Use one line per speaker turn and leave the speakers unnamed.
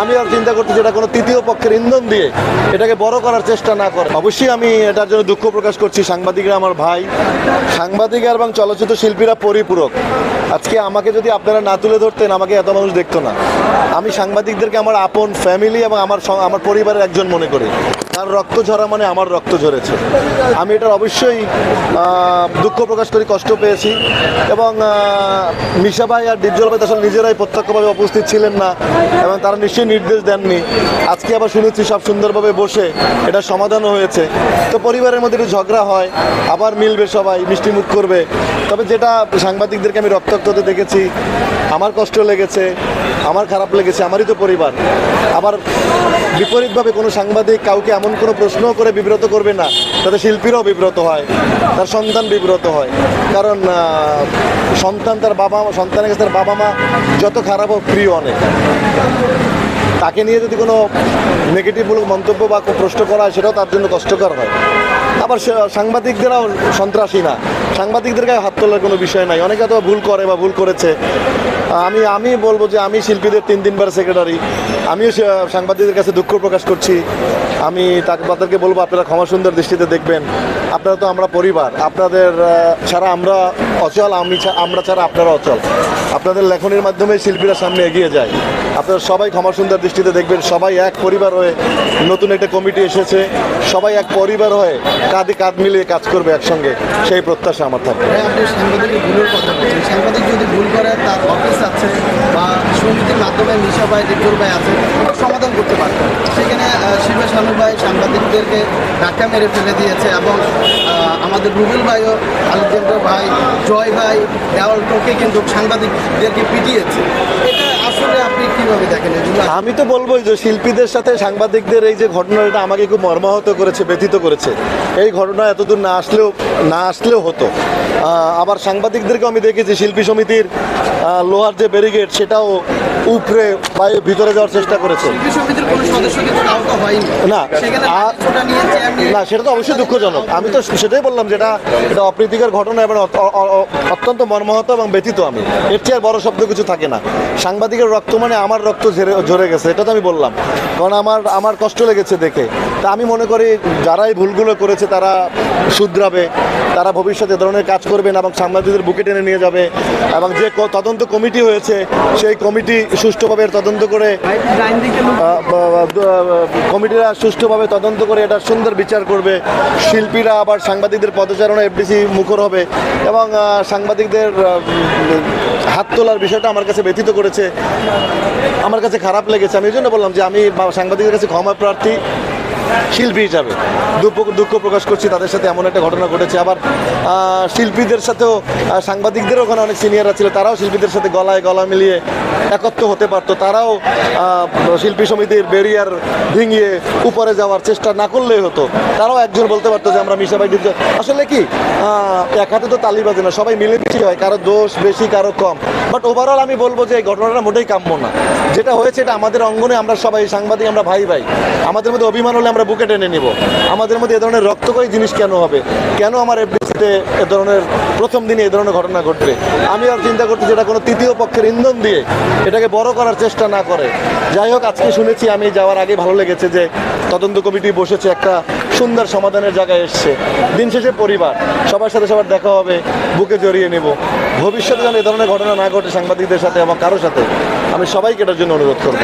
আমি আর চিন্তা করছি যেটা কোনো তৃতীয় পক্ষের ইন্ধন দিয়ে এটাকে বড় করার চেষ্টা না করে। অবশ্যই আমি এটার জন্য দুঃখ প্রকাশ করছি সাংবাদিকরা আমার ভাই। সাংবাদিক এবং চলচ্চিত্র শিল্পীরা পরিপূরক। আজকে আমাকে যদি আপনারা না তুলে ধরতেন, আমাকে এত মানুষ দেখতো না। আমি সাংবাদিকদেরকে আমার আপন ফ্যামিলি এবং আমার আমার পরিবারের একজন মনে করি। তার রক্ত ঝরা মানে আমার রক্ত ঝরেছে। আমি এটার অবশ্যই দুঃখ প্রকাশ করি, কষ্ট পেয়েছি। এবং মিশা ভাই আর ডিপজল ভাই তো আসলে নিজেরাই প্রত্যক্ষভাবে উপস্থিত ছিলেন না। এবং তারা নিশ্চয়ই নির্দেশ দেননি। আজকে আবার শুনেছি সব সুন্দরভাবে বসে এটা সমাধানও হয়েছে। তো পরিবারের মধ্যে একটু ঝগড়া হয়, আবার মিলবে সবাই মিষ্টিমুখ করবে। তবে যেটা সাংবাদিকদেরকে আমি রক্তাক্ত হতে দেখেছি, আমার কষ্ট লেগেছে, আমার খারাপ লেগেছে, আমারই তো পরিবার। আবার বিপরীতভাবে কোনো সাংবাদিক কাউকে এমন কোনো প্রশ্ন করে বিব্রত করবে না, তাতে শিল্পীরাও বিব্রত হয়, তার সন্তান বিব্রত হয়। কারণ সন্তান তার বাবা সন্তানের কাছে তার বাবা মা যত খারাপ হোক, প্রিয় অনেক। তাকে নিয়ে যদি কোনো নেগেটিভমূলক মন্তব্য বা প্রশ্ন করা হয়, সেটাও তার জন্য কষ্টকর হয়। আবার সাংবাদিকদেরও সন্ত্রাসী না। সাংবাদিকদের গায়ে হাত তোলার কোনো বিষয় নাই। অনেকে তো ভুল করে বা ভুল করেছে। আমি আমি বলব যে আমি শিল্পীদের তিন তিনবার সেক্রেটারি আমিও সাংবাদিকদের কাছে দুঃখ প্রকাশ করছি। আমি তাদেরকে বলব, আপনারা ক্ষমা সুন্দর দৃষ্টিতে দেখবেন। আপনারা তো আমরা পরিবার। আপনাদের ছাড়া আমরা অচল, আমি আমরা ছাড়া আপনারা অচল। আপনাদের লেখনের মাধ্যমে শিল্পীরা সামনে এগিয়ে যায়। আপনারা সবাই ক্ষমা সুন্দর দৃষ্টিতে দেখবেন। সবাই এক পরিবার হয়ে নতুন একটা কমিটি এসেছে। সবাই এক পরিবার হয়ে কাঁধে কাঁধ মিলিয়ে কাজ করবে একসঙ্গে। সেই প্রত্যাশা আমার থাকবে।
আপনি সাংবাদিকের ভুলের কথা বলছেন। সাংবাদিক যদি ভুল করে, তার অফিস আছে বা সমিতির মাধ্যমে মিশা ভাই ডিপুর ভাই আছে সমাধান করতে পারবে। সেখানে শিবা শানু ভাই সাংবাদিকদেরকে ধাক্কা মেরে ফেলে দিয়েছে এবং আমাদের রুবেল ভাইও, আলেকজান্ডার ভাই, জয় ভাই, দেওয়াল টোকে কিন্তু সাংবাদিকদেরকে পিটিয়েছে। এটা আসলে আপনি কীভাবে দেখেন
আমি তো বলবোই যে শিল্পীদের সাথে সাংবাদিকদের এই যে ঘটনাটা আমাকে খুব মর্মাহত করেছে ব্যথিত করেছে। এই ঘটনা এতদূর না আসলেও না আসলেও হতো। আবার সাংবাদিকদেরকেও আমি দেখেছি শিল্পী সমিতির লোহার যে ব্যারিগেড সেটাও উপরে বা ভিতরে যাওয়ার চেষ্টা করেছে। না, না সেটা তো অবশ্যই দুঃখজনক। আমি তো সেটাই বললাম যেটা এটা অপ্রীতিকর ঘটনা এবং অত্যন্ত মর্মাহত এবং ব্যথিত আমি। এর চেয়ে আর বড় শব্দ কিছু থাকে না। সাংবাদিকের রক্ত মানে আমার রক্ত ঝরে ঝরে গেছে এটা তো আমি বললাম। কারণ আমার আমার কষ্ট লেগেছে দেখে। তা আমি মনে করি যারাই এই ভুলগুলো করেছে তারা শুধরাবে তারা ভবিষ্যতে এ ধরনের কাজ করবেন এবং সাংবাদিকদের বুকে টেনে নিয়ে যাবে এবং যে তদন্ত কমিটি হয়েছে সেই কমিটি সুষ্ঠুভাবে তদন্ত করে কমিটিরা সুষ্ঠুভাবে তদন্ত করে এটা সুন্দর বিচার করবে। শিল্পীরা আবার সাংবাদিকদের পদচারণা এফডিসি মুখর হবে এবং সাংবাদিকদের হাত তোলার বিষয়টা আমার কাছে ব্যথিত করেছে। আমার কাছে খারাপ লেগেছে। আমি এই জন্য বললাম যে আমি সাংবাদিকদের কাছে ক্ষমা প্রার্থী। শিল্পী হিসাবে। দুঃখ প্রকাশ করছি তাদের সাথে এমন একটা ঘটনা ঘটেছে। আবার শিল্পীদের সাথেও আহ, সাংবাদিকদেরও ওখানে অনেক সিনিয়ররা ছিল তারাও শিল্পীদের সাথে গলায় গলা মিলিয়ে একত্র হতে পারতো। তারাও শিল্পী সমিতির ব্যারিয়ার ভেঙিয়ে উপরে যাওয়ার চেষ্টা না করলেই হতো। তারাও একজন বলতে পারতো যে আমরা মিশাবাই আসলে কি এক হাতে তো তালি বাজে না সবাই মিলেমিশে হয় কারও দোষ বেশি কারও কম। বাট ওভারঅল আমি বলব যে এই ঘটনাটা মোটেই কাম্য না। যেটা হয়েছে এটা আমাদের অঙ্গনে আমরা সবাই সাংবাদিক আমরা ভাই ভাই আমাদের মধ্যে অভিমান হলে আমরা বুকে টেনে নিব। আমাদের মধ্যে এ ধরনের রক্তকয়ী জিনিস কেন হবে? কেন আমার এফডিসিতে এ ধরনের প্রথম দিনে এ ধরনের ঘটনা ঘটবে? আমি আর চিন্তা করছি যেটা কোনো তৃতীয় পক্ষের ইন্ধন দিয়ে এটাকে বড় করার চেষ্টা না করে। যাই হোক, আজকে শুনেছি আমি যাওয়ার আগে ভালো লেগেছে যে তদন্ত কমিটি বসেছে একটা সুন্দর সমাধানের জায়গায় এসছে। দিন শেষে পরিবার, সবার সাথে সবার দেখা হবে, বুকে জড়িয়ে নেব। ভবিষ্যতে যেন এ ধরনের ঘটনা না ঘটে সাংবাদিকদের সাথে এবং কারোর সাথে, আমি সবাইকে এটার জন্য অনুরোধ করব।